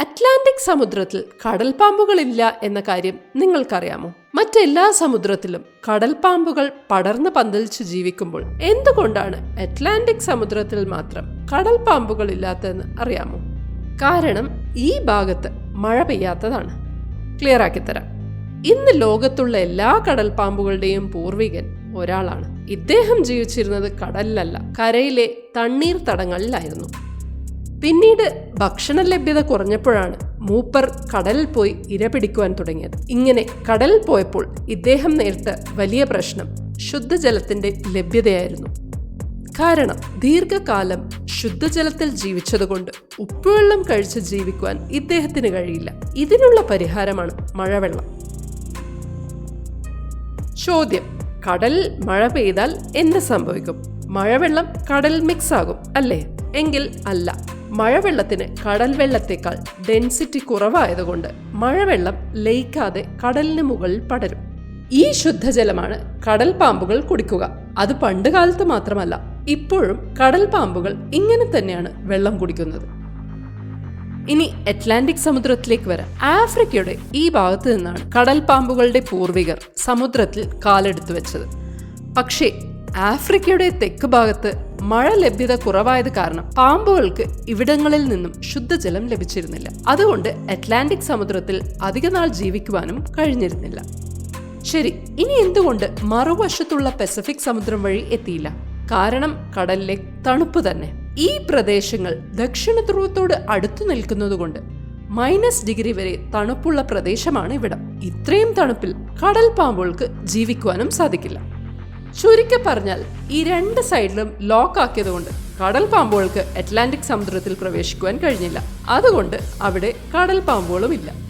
Atlantic സമുദ്രത്തിൽ കടൽപ്പാമ്പുകളില്ല എന്ന കാര്യം നിങ്ങൾക്കറിയാമോ? മറ്റെല്ലാ സമുദ്രത്തിലും കടൽപ്പാമ്പുകൾ പടർന്ന് പന്തലിച്ച് ജീവിക്കുമ്പോൾ എന്തുകൊണ്ടാണ് അറ്റ്ലാന്റിക് സമുദ്രത്തിൽ മാത്രം കടൽപ്പാമ്പുകൾ ഇല്ലാത്തതെന്ന് അറിയാമോ? കാരണം ഈ ഭാഗത്ത് മഴ പെയ്യാത്തതാണ്. ക്ലിയർ ആക്കി തരാം. ഇന്ന് ലോകത്തുള്ള എല്ലാ കടൽപ്പാമ്പുകളുടെയും പൂർവികൻ ഒരാളാണ്. ഇദ്ദേഹം ജീവിച്ചിരുന്നത് കടലിലല്ല കരയിലെ തണ്ണീർ തടങ്ങളിലായിരുന്നു. പിന്നീട് ഭക്ഷണ ലഭ്യത കുറഞ്ഞപ്പോഴാണ് മൂപ്പർ കടലിൽ പോയി ഇര പിടിക്കുവാൻ തുടങ്ങിയത്. ഇങ്ങനെ കടലിൽ പോയപ്പോൾ ഇദ്ദേഹം നേരിട്ട വലിയ പ്രശ്നം ശുദ്ധജലത്തിന്റെ ലഭ്യതയായിരുന്നു. കാരണം ദീർഘകാലം ശുദ്ധജലത്തിൽ ജീവിച്ചതുകൊണ്ട് ഉപ്പുവെള്ളം കഴിച്ച് ജീവിക്കുവാൻ ഇദ്ദേഹത്തിന് കഴിയില്ല. ഇതിനുള്ള പരിഹാരമാണ് മഴവെള്ളം. ചോദ്യം കടലിൽ മഴ പെയ്താൽ എന്ത് സംഭവിക്കും? മഴവെള്ളം കടലിൽ മിക്സ് ആകും അല്ലേ? എങ്കിൽ അല്ല. മഴവെള്ളത്തിന് കടൽ വെള്ളത്തേക്കാൾ ഡെൻസിറ്റി കുറവായതുകൊണ്ട് മഴവെള്ളം ലയിക്കാതെ കടലിന് മുകളിൽ പടരും. ഈ ശുദ്ധജലമാണ് കടൽ പാമ്പുകൾ കുടിക്കുക. അത് പണ്ട് കാലത്ത് മാത്രമല്ല ഇപ്പോഴും കടൽ പാമ്പുകൾ ഇങ്ങനെ തന്നെയാണ് വെള്ളം കുടിക്കുന്നത്. ഇനി അറ്റ്ലാന്റിക് സമുദ്രത്തിലേക്ക് വരാം. ആഫ്രിക്കയുടെ ഈ ഭാഗത്ത് നിന്നാണ് കടൽ പാമ്പുകളുടെ പൂർവികർ സമുദ്രത്തിൽ കാലെടുത്തു വെച്ചത്. പക്ഷേ ആഫ്രിക്കയുടെ തെക്ക് ഭാഗത്ത് മഴ ലഭ്യത കുറവായത് കാരണം പാമ്പുകൾക്ക് ഇവിടങ്ങളിൽ നിന്നും ശുദ്ധജലം ലഭിച്ചിരുന്നില്ല. അതുകൊണ്ട് അറ്റ്ലാന്റിക് സമുദ്രത്തിൽ അധികനാൾ ജീവിക്കുവാനും കഴിഞ്ഞിരുന്നില്ല. ശരി ഇനി എന്തുകൊണ്ട് മറുവശത്തുള്ള പസഫിക് സമുദ്രം വഴി എത്തിയില്ല? കാരണം കടലിലെ തണുപ്പ് തന്നെ. ഈ പ്രദേശങ്ങൾ ദക്ഷിണ ധ്രുവത്തോട് അടുത്തു നിൽക്കുന്നതുകൊണ്ട് മൈനസ് ഡിഗ്രി വരെ തണുപ്പുള്ള പ്രദേശമാണ് ഇവിടം. ഇത്രയും തണുപ്പിൽ കടൽ പാമ്പുകൾക്ക് ജീവിക്കുവാനും സാധിക്കില്ല. ചുരുക്കി പറഞ്ഞാൽ ഈ രണ്ട് സൈഡിലും ലോക്ക് ആക്കിയതുകൊണ്ട് കടൽ പാമ്പുകൾക്ക് അറ്റ്ലാന്റിക് സമുദ്രത്തിൽ പ്രവേശിക്കുവാൻ കഴിഞ്ഞില്ല. അതുകൊണ്ട് അവിടെ കടൽ പാമ്പുകളും ഇല്ല